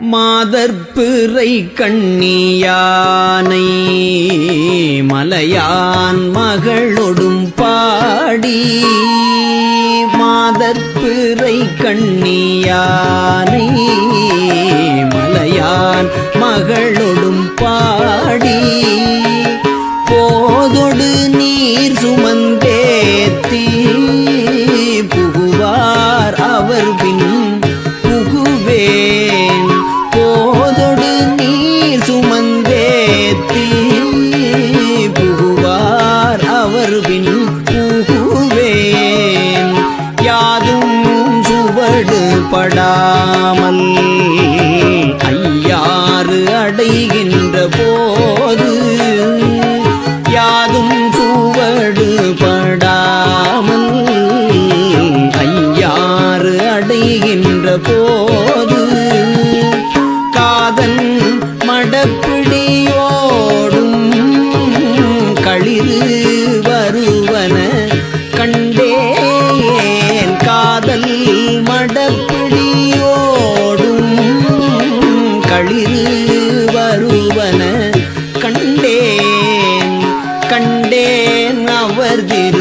மாதற்பிறை கண்ணியானை மலையான் மகளொடும் பாடி. மாதற்பிறை கண்ணியானை மலையான் மகளொடும் பாடி. போதொடு நீர் சுமந்தேத்தி புகுவார் அவர் பின் அவர் பின் யாதும் சுவடு படாமல் ஐயாறு அடைகின்ற போது யாதும் சுவடு படாமல் ஐயாறு அடைகின்ற போது களிறு வருவன கண்டேன் கண்டேன் அவர் திரு